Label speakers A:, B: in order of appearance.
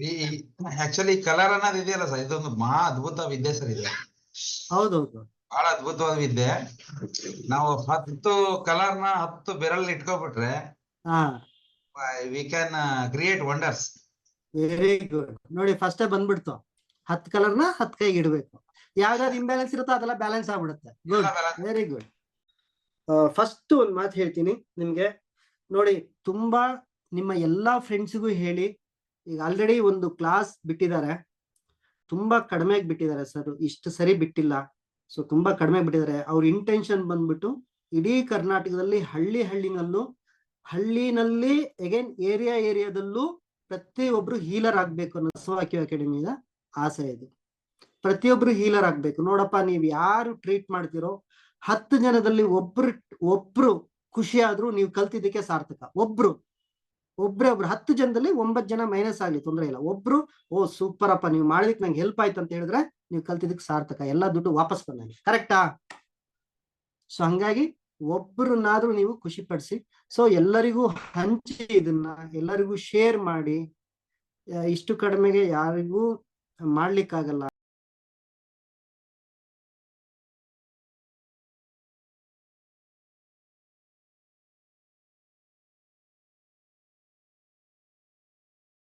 A: ಈ actually colour ಅನ್ನೋದು ಇದೆಯಲ್ಲ ಸರ್ ಇದೊಂದು ಮಹಾ ಅದ್ಭುತ ವಿದ್ಯೆ ಸರ್ ಇದು.
B: ಹೌದೌದು.
A: ಬಹಳ ಅದ್ಭುತವಾದ ವಿದ್ಯೆ. ನಾವು ಹತ್ತು ಕಲರ್ನ ಹತ್ತು ಬೆರಲ್ ಇಟ್ಕೊಬಿಟ್ರೆ
B: ಹಾ.
A: We can create wonders
B: very good ನೋಡಿ ಫಸ್ಟೇ ಬಂದ್ಬಿಡ್ತು. ಹತ್ನ ಹತ್ ಕೈಗೆ ಇಡ್ಬೇಕು. ಯಾವ್ದಾದ್ರು ಇಂಬ್ಯಾಲೆನ್ಸ್ ಇರುತ್ತೋ ಅದೆಲ್ಲ ಬ್ಯಾಲೆನ್ಸ್ ಆಗ್ಬಿಡುತ್ತೆ. ಗುಡ್ ವೆರಿ ಗುಡ್ ಫಸ್ಟ್ ಒಂದ್ ಮಾತು ಹೇಳ್ತೀನಿ ನಿಮ್ಗೆ. ನೋಡಿ ತುಂಬಾ ನಿಮ್ಮ ಎಲ್ಲಾ ಫ್ರೆಂಡ್ಸ್ಗೂ ಹೇಳಿ ಈಗ ಆಲ್ರೆಡಿ ಒಂದು ಕ್ಲಾಸ್ ಬಿಟ್ಟಿದ್ದಾರೆ. ತುಂಬಾ ಕಡಿಮೆ ಬಿಟ್ಟಿದ್ದಾರೆ ಸರ್ ಇಷ್ಟು ಸರಿ ಬಿಟ್ಟಿಲ್ಲ. ಸೊ ತುಂಬಾ ಕಡಿಮೆ ಬಿಟ್ಟಿದ್ದಾರೆ ಅವ್ರ ಇಂಟೆನ್ಷನ್ ಬಂದ್ಬಿಟ್ಟು ಇಡೀ ಕರ್ನಾಟಕದಲ್ಲಿ ಹಳ್ಳಿ ಹಳ್ಳಿನಲ್ಲೂ, ಹಳ್ಳಿನಲ್ಲಿ ಅಗೇನ್ ಏರಿಯಾ ಏರಿಯಾದಲ್ಲೂ ಪ್ರತಿಯೊಬ್ರು ಹೀಲರ್ ಆಗ್ಬೇಕು ಅನ್ನೋ ಬಸವಾಕ್ಯೂ ಅಕಾಡೆಮಿಯ ಆಸೆ ಇದೆ. ಪ್ರತಿಯೊಬ್ರು ಹೀಲರ್ ಆಗ್ಬೇಕು. ನೋಡಪ್ಪ, ನೀವ್ ಯಾರು ಟ್ರೀಟ್ ಮಾಡ್ತಿರೋ, ಹತ್ತು ಜನದಲ್ಲಿ ಒಬ್ರು ಒಬ್ರು ಖುಷಿ ಆದ್ರೂ ನೀವು ಕಲ್ತಿದ್ದಕ್ಕೆ ಸಾರ್ಥಕ. ಒಬ್ರು. ಒಬ್ರೇ ಒಬ್ರು ಹತ್ತು ಜನದಲ್ಲಿ ಒಂಬತ್ ಜನ ಮೈನಸ್ ಆಗ್ಲಿ, ತೊಂದ್ರೆ ಇಲ್ಲ. ಒಬ್ರು, ಓ ಸೂಪರ್ ಅಪ್ಪ, ನೀವು ಮಾಡಿದಕ್ಕೆ ನಂಗೆ ಹೆಲ್ಪ್ ಆಯ್ತು ಅಂತ ಹೇಳಿದ್ರೆ ನೀವು ಕಲ್ತಿದ್ದಕ್ಕೆ ಸಾರ್ಥಕ. ಎಲ್ಲಾ ದುಡ್ಡು ವಾಪಸ್ ಬಂದಂಗೆ ಕರೆಕ್ಟಾ ಸೊ ಹಂಗಾಗಿ ಒಬ್ರನ್ನಾದ್ರೂ ನೀವು ಖುಷಿ ಪಡಿಸಿ ಸೊ ಎಲ್ಲರಿಗೂ ಹಂಚಿ ಇದನ್ನ, ಎಲ್ಲರಿಗೂ ಶೇರ್ ಮಾಡಿ ಇಷ್ಟು ಕಡಿಮೆಗೆ ಯಾರಿಗೂ ಮಾಡ್ಲಿಕ್ಕಾಗಲ್ಲ.